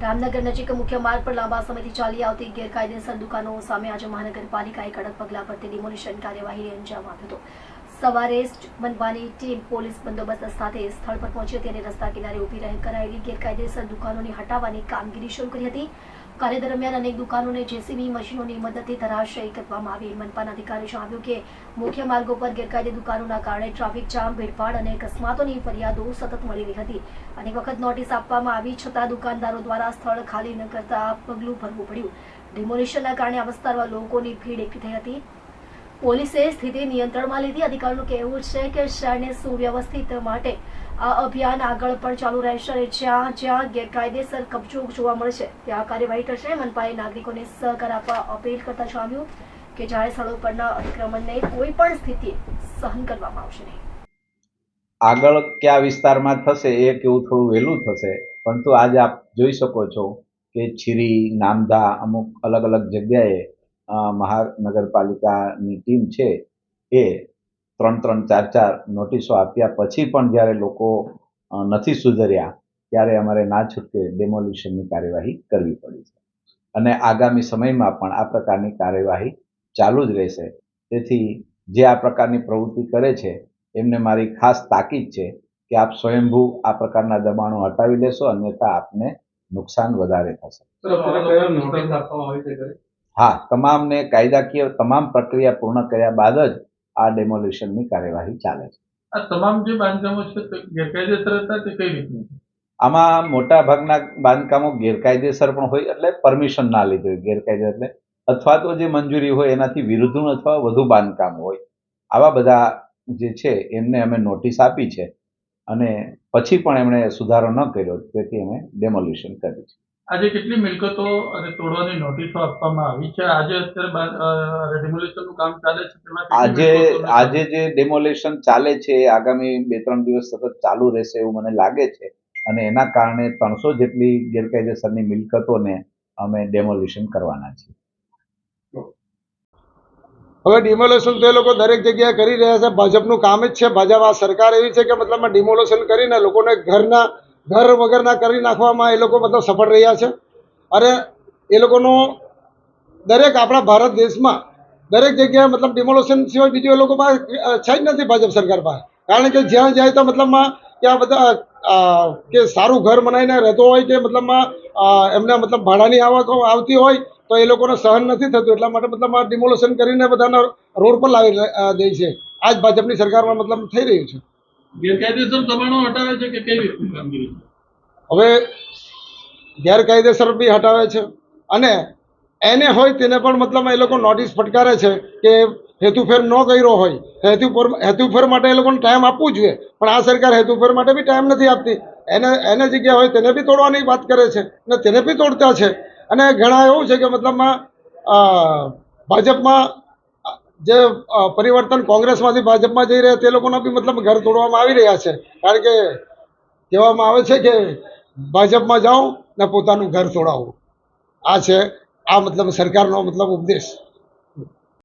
રામનગર નજીક મુખ્ય માર્ગ પર લાંબા સમયથી ચાલી આવતી ગેરકાયદેસર દુકાનો સામે આજે મહાનગરપાલિકાએ કડક પગલાં ભરતી ડિમોલિશન કાર્યવાહી અંજામ આપ્યો હતો. સવારે જ બનવાની ટીમ પોલીસ બંદોબસ્ત સાથે સ્થળ પર પહોંચી હતી અને રસ્તા કિનારે ઊભી રહી કરાયેલી ગેરકાયદેસર દુકાનોની હટાવવાની કામગીરી શરૂ કરી હતી. કાર્ય દરમિયાન અનેક દુકાનોને જેસીબી મશીનોની મદદથી ધરાશયી કરવામાં આવી. મનપાના અધિકારીએ જણાવ્યું કે, મુખ્ય માર્ગો પર ગેરકાયદે દુકાનોના કારણે ટ્રાફિક જામ, ભીડભાડ અને અકસ્માતોની ફરિયાદો સતત મળી રહી હતી. અનેક વખત નોટિસ આપવામાં આવી છતાં દુકાનદારો દ્વારા સ્થળ ખાલી ન કરતા પગલું ભરવું પડ્યું. ડિમોલિશનના કારણે આ વિસ્તારમાં લોકોની ભીડ એકઠી થઈ હતી. પોલીસે સ્થિતિ નિયંત્રણમાં લીધી. અધિકારીનું કહેવું છે કે શહેરને સુવ્યવસ્થિત માટે આ અભિયાન આગળ પણ ચાલુ રહેશે. અને જ્યાં જ્યાં ગેરકાયદેસર કબજો જોવા મળશે ત્યાં કાર્યવાહી થશે મનપાએ નાગરિકોને સહકાર આપવા અપીલ કરતા જણાવ્યું કે જાહેર સ્થળો પરના અતિક્રમણને કોઈ પણ સ્થિતિએ સહન કરવામાં આવશે નહીં. આગળ કયા વિસ્તારમાં થશે એ કેવું થોડું વહેલું થશે. પરંતુ આજે આપ જોઈ શકો છો કે છીરી, નામદા અમુક અલગ અલગ જગ્યાએ મહાનગરપાલિકાની ટીમ છે એ ત્રણ ત્રણ ચાર ચાર નોટિસો આપ્યા પછી પણ જ્યારે લોકો નથી સુધર્યા, ત્યારે અમારે ના છૂટકે ડેમોલ્યુશનની કાર્યવાહી કરવી પડી છે. અને આગામી સમયમાં પણ આ પ્રકારની કાર્યવાહી ચાલુ જ રહેશે. તેથી જે આ પ્રકારની પ્રવૃત્તિ કરે છે, એમને મારી ખાસ તાકીદ છે કે આપ સ્વયંભૂ આ પ્રકારના દબાણો હટાવી લેશો, અન્યથા આપને નુકસાન વધારે થશે. હા તમામને કાયદાકીય તમામ પ્રક્રિયા પૂર્ણ કર્યા બાદ જ આ ડેમોલિશનની કાર્યવાહી ચાલે છે. આ તમામ જે બાંધકામો છે તે ગેરકાયદેસર હતા તે કઈ રીતનું? આમાં મોટા ભાગના બાંધકામો ગેરકાયદેસર પણ હોય એટલે પરમિશન ના લીધું હોય ગેરકાયદે એટલે અથવા તો જે મંજૂરી હોય એનાથી વિરુદ્ધનું અથવા વધુ બાંધકામ હોય. આવા બધા જે છે એમને અમે નોટિસ આપી છે અને પછી પણ એમણે સુધારો ન કર્યો તેથી અમે ડેમોલિશન કર્યું છે. આજે કેટલી મિલકતો અને તોડવાની નોટિસો આપવામાં આવી છે? આજે અત્યારે ડેમોલિશનનું કામ ચાલે છે તેમાં આજે આજે જે ડેમોલેશન ચાલે છે આગામી બે ત્રણ દિવસ સતત ચાલુ રહેશે એવું મને લાગે છે. અને એના કારણે ત્રણસો જેટલી ગેરકાયદેસરની મિલકતોને અમે ડેમોલેશન કરવાના છીએ. હવે ડિમોલેશન તો એ લોકો દરેક જગ્યાએ કરી રહ્યા છે. ભાજપનું કામ જ છે. ભાજપ આ સરકાર એવી છે કે મતલબમાં ડિમોલેશન કરીને લોકોને ઘરના ઘર વગરના કરી નાખવામાં એ લોકો મતલબ સફળ રહ્યા છે. અને એ લોકોનો દરેક આપણા ભારત દેશમાં દરેક જગ્યાએ મતલબ ડિમોલેશન સિવાય બીજું એ લોકો પાસે છે જ નથી ભાજપ સરકાર પાસે. કારણ કે જ્યાં જાય તો મતલબમાં ત્યાં બધા કે સારું ઘર બનાવીને રહેતો હોય કે મતલબમાં એમને મતલબ ભાડાની આવક આવતી હોય તો એ લોકોને સહન નથી થતું. એટલા માટે મતલબ ડિમોલેશન કરીને બધાના રોડ પર લાવી દે છે. આ જ ભાજપની સરકારમાં મતલબ થઈ રહ્યું છે. ગેરકાયદેસર દબાણો હટાવે છે કે કેવી કામગીરી? હવે ગેરકાયદેસર બી હટાવે છે. અને એને હોય તેને પણ મતલબ એ લોકો નોટિસ ફટકારે છે કે હેતુફેર ન કર્યો હોય. હેતુફેર હેતુફેર માટે એ લોકોને ટાઈમ આપવું જોઈએ. પણ આ સરકાર હેતુફેર માટે બી ટાઈમ નથી આપતી. એને એને જગ્યા હોય તેને બી તોડવાની વાત કરે છે અને તેને બી તોડતા છે. અને ઘણા એવું છે કે મતલબમાં ભાજપમાં જે પરિવર્તન કોંગ્રેસમાંથી ભાજપમાં જઈ રહ્યા તે લોકોના બી મતલબ ઘર તોડવામાં આવી રહ્યા છે. કારણ કે કહેવામાં આવે છે કે ભાજપમાં જાઓ ને પોતાનું ઘર તોડાવો. આ છે, આ મતલબ સરકારનો મતલબ ઉપદેશ.